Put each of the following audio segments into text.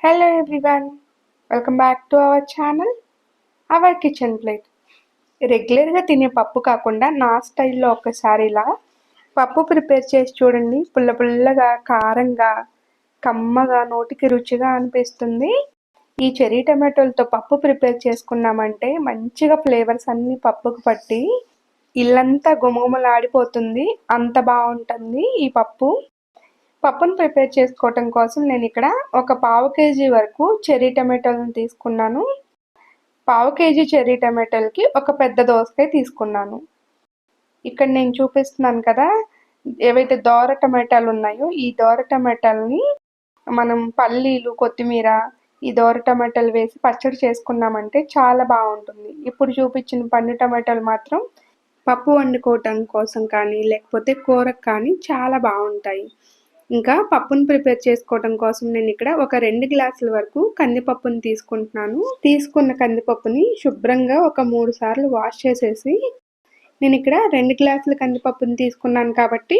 Hello everyone welcome back to our channel our kitchen plate రెగ్యులర్గా తినే పప్పు కాకుండా నా స్టైల్లో ఒకసారి ఇలా పప్పు ప్రిపేర్ చేసి చూడండి. పుల్ల పుల్లగా కారంగా కమ్మగా నోటికి రుచిగా అనిపిస్తుంది. ఈ చెరీ టమాటోలతో పప్పు ప్రిపేర్ చేసుకున్నామంటే మంచిగా ఫ్లేవర్స్ అన్నీ పప్పుకు పట్టి ఇల్లంతా గుమగుమలాడిపోతుంది. అంత బాగుంటుంది ఈ పప్పు. పప్పును ప్రిపేర్ చేసుకోవటం కోసం నేను ఇక్కడ ఒక పావు కేజీ వరకు చెర్రీ టమాటోలను తీసుకున్నాను. పావు కేజీ చెర్రీ టమాటోలకి ఒక పెద్ద దోసకాయ తీసుకున్నాను. ఇక్కడ నేను చూపిస్తున్నాను కదా ఏవైతే దోర టమాటాలు ఉన్నాయో ఈ దోర టమాటాలని మనం పల్లీలు కొత్తిమీర ఈ దోర టమాటాలు వేసి పచ్చడి చేసుకున్నామంటే చాలా బాగుంటుంది. ఇప్పుడు చూపించిన పండు టమాటాలు మాత్రం పప్పు వండుకోవటం కోసం కానీ లేకపోతే కూరకు కానీ చాలా బాగుంటాయి. ఇంకా పప్పును ప్రిపేర్ చేసుకోవడం కోసం నేను ఇక్కడ ఒక రెండు గ్లాసుల వరకు కందిపప్పుని తీసుకుంటున్నాను. తీసుకున్న కందిపప్పుని శుభ్రంగా ఒక మూడు సార్లు వాష్ చేసేసి నేను ఇక్కడ రెండు గ్లాసుల కందిపప్పుని తీసుకున్నాను కాబట్టి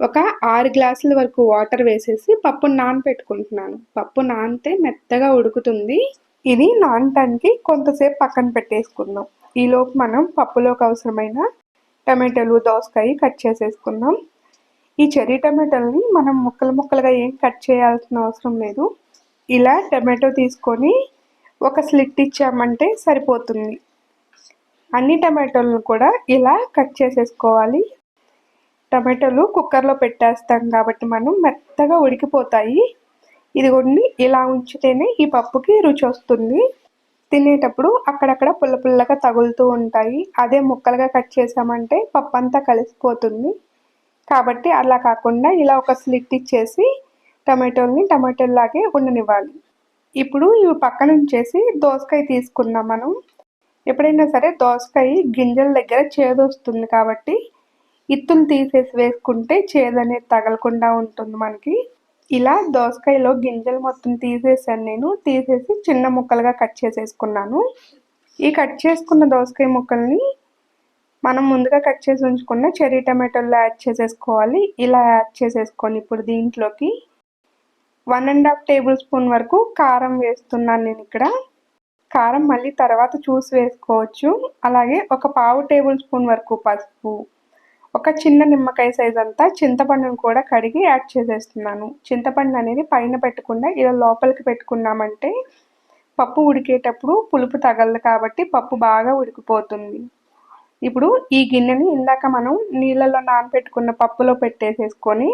ఒక ఆరు గ్లాసుల వరకు వాటర్ వేసేసి పప్పును నానపెట్టుకుంటున్నాను. పప్పు నానితే మెత్తగా ఉడుకుతుంది. ఇది నానటానికి కొంతసేపు పక్కన పెట్టేసుకుందాం. ఈలోపు మనం పప్పులోకి అవసరమైన టమాటాలు దోసకాయ కట్ చేసేసుకుందాం. ఈ చెర్రీ టమాటోల్ని మనం ముక్కలు ముక్కలుగా ఏం కట్ చేయాల్సిన అవసరం లేదు. ఇలా టమాటో తీసుకొని ఒక స్లిట్ ఇచ్చామంటే సరిపోతుంది. అన్ని టమాటోలను కూడా ఇలా కట్ చేసేసుకోవాలి. టమాటోలు కుక్కర్లో పెట్టేస్తాం కాబట్టి మనం మెత్తగా ఉడికిపోతాయి. ఇదిగోండి ఇలా ఉంచితేనే ఈ పప్పుకి రుచి వస్తుంది. తినేటప్పుడు అక్కడక్కడ పుల్ల పుల్లగా తగులుతూ ఉంటాయి. అదే ముక్కలుగా కట్ చేసామంటే పప్పు అంతా కలిసిపోతుంది. కాబట్టి అలా కాకుండా ఇలా ఒక స్లిట్ ఇచ్చేసి టమాటోల్ని టమాటోల్లాగే ఉండనివ్వాలి. ఇప్పుడు ఇవి పక్కన ఉంచేసి దోసకాయ తీసుకున్నాం మనం. ఎప్పుడైనా సరే దోసకాయ గింజల దగ్గర చేదు వస్తుంది కాబట్టి ఇత్తులు తీసేసి వేసుకుంటే చేదు అనేది తగలకుండా ఉంటుంది మనకి. ఇలా దోసకాయలో గింజలు మొత్తం తీసేసాను నేను. తీసేసి చిన్న ముక్కలుగా కట్ చేసేసుకున్నాను. ఈ కట్ చేసుకున్న దోసకాయ ముక్కల్ని మనం ముందుగా కట్ చేసి ఉంచుకున్న చెర్రీ టమాటోలు యాడ్ చేసేసుకోవాలి. ఇలా యాడ్ చేసేసుకొని ఇప్పుడు దీంట్లోకి one and half tablespoon వరకు కారం వేస్తున్నాను నేను ఇక్కడ. కారం మళ్ళీ తర్వాత చూసి వేసుకోవచ్చు. అలాగే ఒక పావు టేబుల్ స్పూన్ వరకు పసుపు ఒక చిన్న నిమ్మకాయ సైజ్ అంతా చింతపండును కూడా కడిగి యాడ్ చేసేస్తున్నాను. చింతపండు అనేది పైన పెట్టకుండా ఇలా లోపలికి పెట్టుకున్నామంటే పప్పు ఉడికేటప్పుడు పులుపు తగలదు కాబట్టి పప్పు బాగా ఉడికిపోతుంది. ఇప్పుడు ఈ గిన్నెని ఇందాక మనం నీళ్ళలో నానబెట్టుకున్న పప్పులో పెట్టేసేసుకొని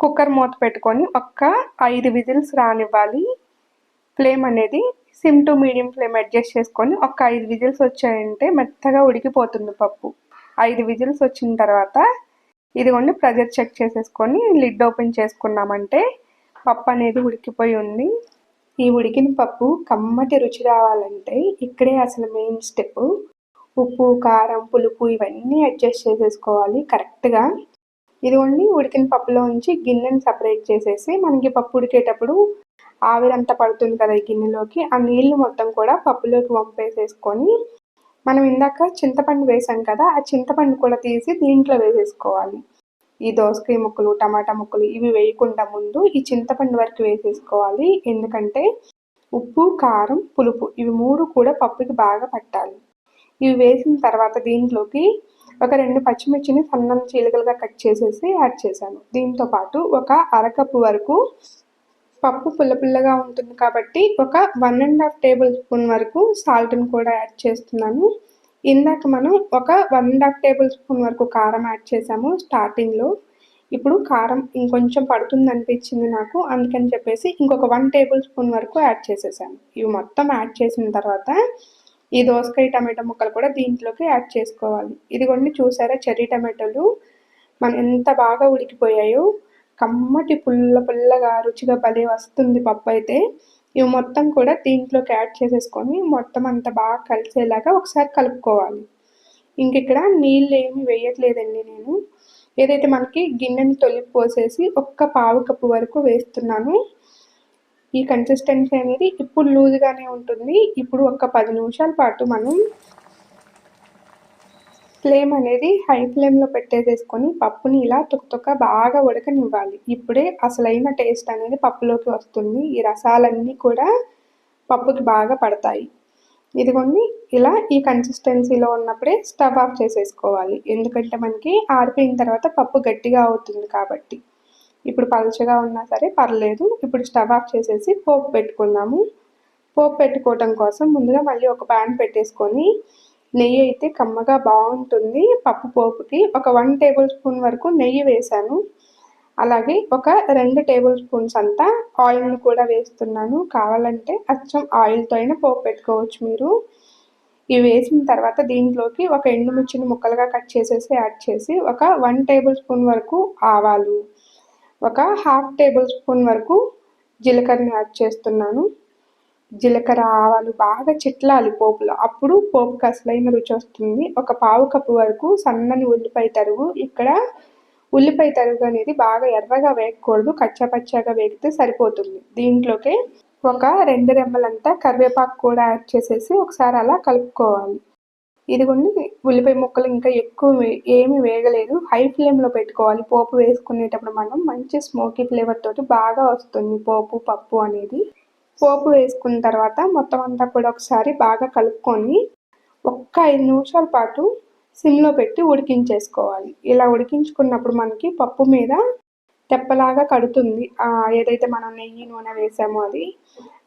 కుక్కర్ మూత పెట్టుకొని ఒక్క ఐదు విజిల్స్ రానివ్వాలి. ఫ్లేమ్ అనేది sim to medium flame adjust చేసుకొని ఒక ఐదు విజిల్స్ వచ్చాయంటే మెత్తగా ఉడికిపోతుంది పప్పు. ఐదు విజిల్స్ వచ్చిన తర్వాత ఇదిగోండి ప్రెజర్ చెక్ చేసేసుకొని లిడ్ ఓపెన్ చేసుకున్నామంటే పప్పు అనేది ఉడికిపోయి ఉంది. ఈ ఉడికిన పప్పు కమ్మటి రుచి రావాలంటే ఇక్కడే అసలు మెయిన్ స్టెప్. ఉప్పు కారం పులుపు ఇవన్నీ అడ్జస్ట్ చేసేసుకోవాలి కరెక్ట్గా ఇదిగోండి ఉడికిన పప్పులో ఉంచి గిన్నెని సపరేట్ చేసేసి మనకి పప్పు ఉడికేటప్పుడు ఆవిరంతా పడుతుంది కదా ఈ గిన్నెలోకి ఆ నీళ్ళు మొత్తం కూడా పప్పులోకి వంపేసేసుకొని మనం ఇందాక చింతపండు వేసాం కదా ఆ చింతపండు కూడా తీసి దీంట్లో వేసేసుకోవాలి. ఈ దోసకాయ ముక్కలు టమాటా ముక్కలు ఇవి వేయకుండా ముందు ఈ చింతపండు వరకు వేసేసుకోవాలి. ఎందుకంటే ఉప్పు కారం పులుపు ఇవి మూడు కూడా పప్పుకి బాగా పట్టాలి. ఇవి వేసిన తర్వాత దీంట్లోకి ఒక రెండు పచ్చిమిర్చిని సన్నం చీలికలుగా కట్ చేసేసి యాడ్ చేశాను. దీంతో పాటు ఒక అరకప్పు వరకు పప్పు పుల్ల పుల్లగా ఉంటుంది కాబట్టి ఒక one and half tablespoon వరకు సాల్ట్ని కూడా యాడ్ చేస్తున్నాను. ఇందాక మనం ఒక one and half tablespoon వరకు కారం యాడ్ చేసాము స్టార్టింగ్లో. ఇప్పుడు కారం ఇంకొంచెం పడుతుంది అనిపించింది నాకు అందుకని చెప్పేసి ఇంకొక వన్ టేబుల్ స్పూన్ వరకు యాడ్ చేసేసాను. ఇవి మొత్తం యాడ్ చేసిన తర్వాత ఈ దోసకాయ టమాటో ముక్కలు కూడా దీంట్లోకి యాడ్ చేసుకోవాలి. ఇదిగోండి చూసారా? చెర్రీ టమాటోలు మనం ఎంత బాగా ఉడికిపోయాయో. కమ్మటి పుల్ల పుల్లగా రుచిగా భలే వస్తుంది పప్పు అయితే. ఇవి మొత్తం కూడా దీంట్లోకి యాడ్ చేసేసుకొని మొత్తం అంత బాగా కలిసేలాగా ఒకసారి కలుపుకోవాలి. ఇంక ఇక్కడ నీళ్ళు ఏమి వేయట్లేదండి నేను. ఏదైతే మనకి గిన్నెని తొలిపి పోసేసి ఒక్క పావు కప్పు వరకు వేస్తున్నాను. ఈ కన్సిస్టెన్సీ అనేది ఇప్పుడు లూజ్గానే ఉంటుంది. ఇప్పుడు ఒక పది నిమిషాల పాటు మనం ఫ్లేమ్ అనేది హై ఫ్లేమ్లో పెట్టేసేసుకొని పప్పుని ఇలా తుక్క బాగా ఉడకనివ్వాలి. ఇప్పుడే అసలైన టేస్ట్ అనేది పప్పులోకి వస్తుంది. ఈ రసాలన్నీ కూడా పప్పుకి బాగా పడతాయి. ఇదిగోండి ఇలా ఈ కన్సిస్టెన్సీలో ఉన్నప్పుడే స్టవ్ ఆఫ్ చేసేసుకోవాలి. ఎందుకంటే మనకి ఆరిపోయిన తర్వాత పప్పు గట్టిగా అవుతుంది కాబట్టి. ఇప్పుడు పలుచగా ఉన్నా సరే పర్లేదు. ఇప్పుడు స్టవ్ ఆఫ్ చేసేసి పోపు పెట్టుకుందాము. పోపు పెట్టుకోవటం కోసం ముందుగా మళ్ళీ ఒక ప్యాన్ పెట్టేసుకొని నెయ్యి అయితే కమ్మగా బాగుంటుంది. పప్పు పోపుకి ఒక వన్ టేబుల్ స్పూన్ వరకు నెయ్యి వేశాను. అలాగే ఒక రెండు టేబుల్ స్పూన్స్ అంతా ఆయిల్ను కూడా వేస్తున్నాను. కావాలంటే అచ్చం ఆయిల్తో అయినా పోపు పెట్టుకోవచ్చు మీరు. ఇవి వేసిన తర్వాత దీంట్లోకి ఒక ఎండుమిర్చిని ముక్కలుగా కట్ చేసేసి యాడ్ చేసి ఒక వన్ టేబుల్ స్పూన్ వరకు ఆవాలు ఒక హాఫ్ టేబుల్ స్పూన్ వరకు జీలకర్రని యాడ్ చేస్తున్నాను. జీలకర్ర ఆవాలు బాగా చిట్లాలి పోపులో. అప్పుడు పోపుకి అసలైన రుచి వస్తుంది. ఒక పావు కప్పు వరకు సన్నని ఉల్లిపాయ తరుగు. ఇక్కడ ఉల్లిపాయ తరుగు అనేది బాగా ఎర్రగా వేయకూడదు కచ్చాపచ్చాగా వేగితే సరిపోతుంది. దీంట్లోకి ఒక రెండు రెమ్మలంతా కరివేపాకు కూడా యాడ్ చేసేసి ఒకసారి అలా కలుపుకోవాలి. ఇదిగోండి ఉల్లిపాయ ముక్కలు ఇంకా ఎక్కువ ఏమి వేగలేదు. హై ఫ్లేమ్లో పెట్టుకోవాలి. పోపు వేసుకునేటప్పుడు మనం మంచి స్మోకీ ఫ్లేవర్ తోటి బాగా వస్తుంది పోపు పప్పు అనేది. పోపు వేసుకున్న తర్వాత మొత్తం అంతా కూడా ఒకసారి బాగా కలుపుకొని ఒక్క ఐదు నిమిషాల పాటు సిమ్లో పెట్టి ఉడికించేసుకోవాలి. ఇలా ఉడికించుకున్నప్పుడు మనకి పప్పు మీద తెప్పలాగా కడుతుంది. ఏదైతే మనం నెయ్యి నూనె వేసామో అది.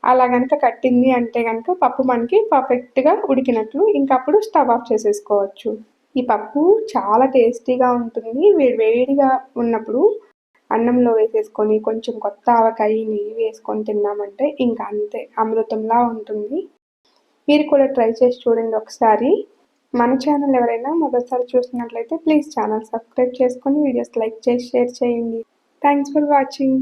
అలా కనుక కట్టింది అంటే కనుక పప్పు మనకి పర్ఫెక్ట్గా ఉడికినట్లు ఇంకప్పుడు స్టవ్ ఆఫ్ చేసేసుకోవచ్చు. ఈ పప్పు చాలా టేస్టీగా ఉంటుంది. వేడి వేడిగా ఉన్నప్పుడు అన్నంలో వేసేసుకొని కొంచెం కొత్త ఆవకాయ నెయ్యి వేసుకొని తిన్నామంటే ఇంకా అంతే అమృతంలా ఉంటుంది. మీరు కూడా ట్రై చేసి చూడండి ఒకసారి. మన ఛానల్ ఎవరైనా మొదటిసారి చూస్తున్నట్లయితే ప్లీజ్ ఛానల్ సబ్స్క్రైబ్ చేసుకొని వీడియోస్ లైక్ చేసి షేర్ చేయండి. Thanks for watching